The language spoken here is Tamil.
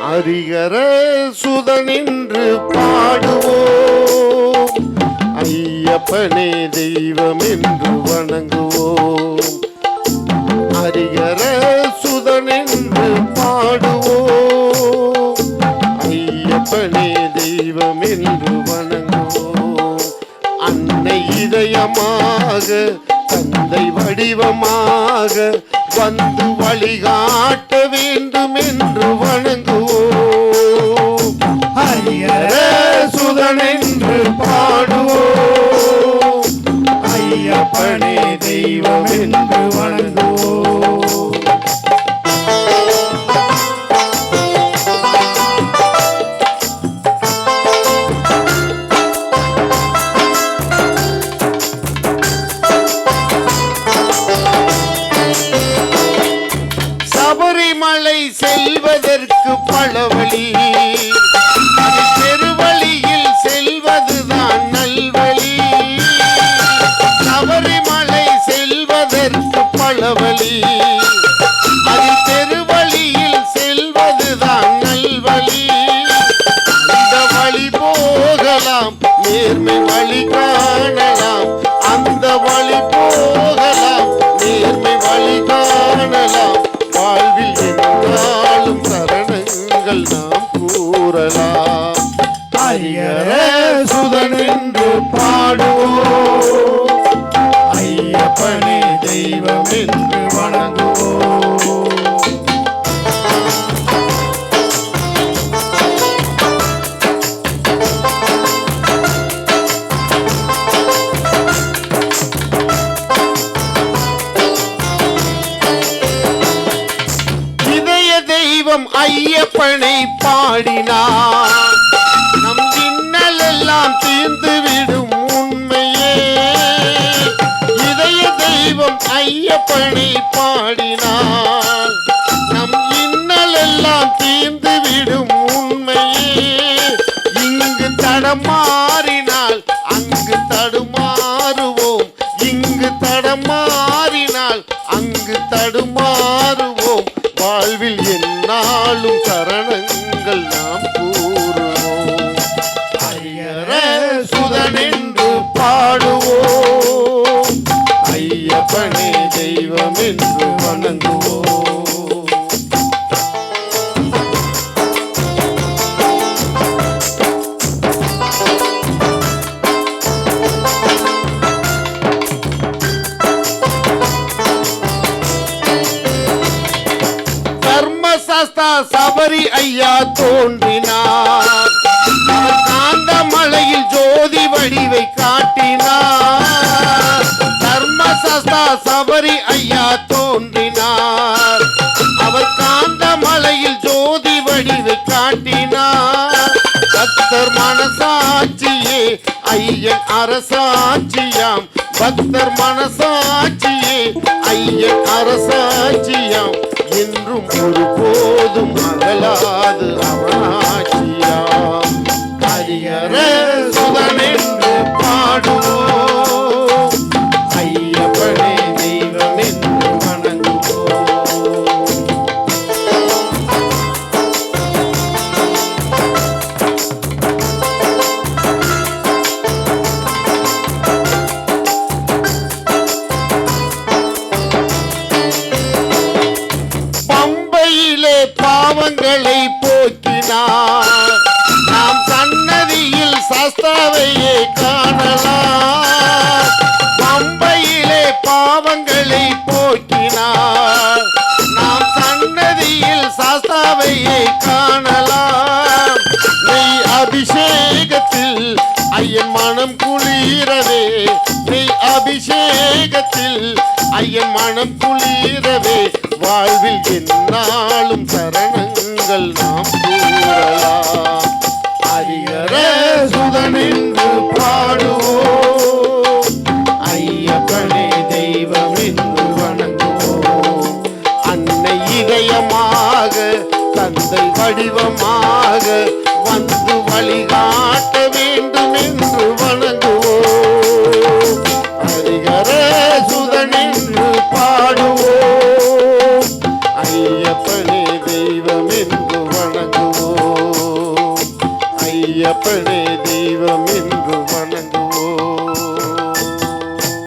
அரிகர சுதனின்று பாடுவோம். ஐயப்பனே தெய்வம் என்று வணங்குவோம். அரிகர சுதனின்று பாடுவோம். ஐயப்பனே தெய்வம் என்று வணங்குவோம். அன்னை இதயமாக தந்தை வடிவமாக வந்து வழிகாட்ட வேண்டும். தெய்வம் என்று வணங்குவோம். சபரிமலை செல்வதற்கு பழவழி செல்வதற்கு அதில் பெருவழியில் செல்வதுதான் நல்வழி. இந்த வழி போகலாம் நேர்மை வழி தெய்வம் ஐயப்பனை பாடினார். நம் இன்னல் எல்லாம் தீர்ந்து விடும் உண்மையே. இதய தெய்வம் ஐயப்பனை பாடினார். நம் இன்னல் எல்லாம் தீர்ந்து விடும் உண்மையே. இங்கு தடமாறினால் அங்கு தடுமாறுவோம். இங்கு தடமாறினால் அங்கு தடுமாறுவோம். வாழ்வில் என்னாலும் சரணங்கள் நாம் கூறுவோம். ஐயர சுதனென்று பாடுவோம். ஐயப்பனே தெய்வம் என்று வணங்குவோம். குமரி ஐயா தோன்றினார். அவர் காந்த மலையில் ஜோதி வடிவை காட்டினார். தர்ம தர்மசாஸ்தா சபரி ஐயா தோன்றினார். அவர் காந்த மலையில் ஜோதி வடிவை காட்டினார். பக்தர் மனசாட்சியே ஐயன் அரசாட்சியாம். பக்தர் மனசாட்சியே ஐயன் அரசாட்சியாம். என்றும் ஒரு போதும் அகலாது அவனாட்சியாம். நாம் சன்னதியில் சஸ்தாவையே காணலாம். பம்பையிலே பாவங்களை போக்கினார். நாம் சன்னதியில் சாஸ்தாவையே காணலாம். நெய் அபிஷேகத்தில் ஐயன் மனம் குளிரவே. அபிஷேகத்தில் ஐயன் மனம் குளிரவே வாழ்வில் என்னாலும் சரணங்கள் நாம் கூறலாம். ஹரிஹர சுதன் பாடுவோம். ஐயப்பனே தெய்வம் என்று வணங்குவோம். அன்னை இதயமாக தந்தை வடிவம் ஐயப்பனே தெய்வம் என்று வணங்கு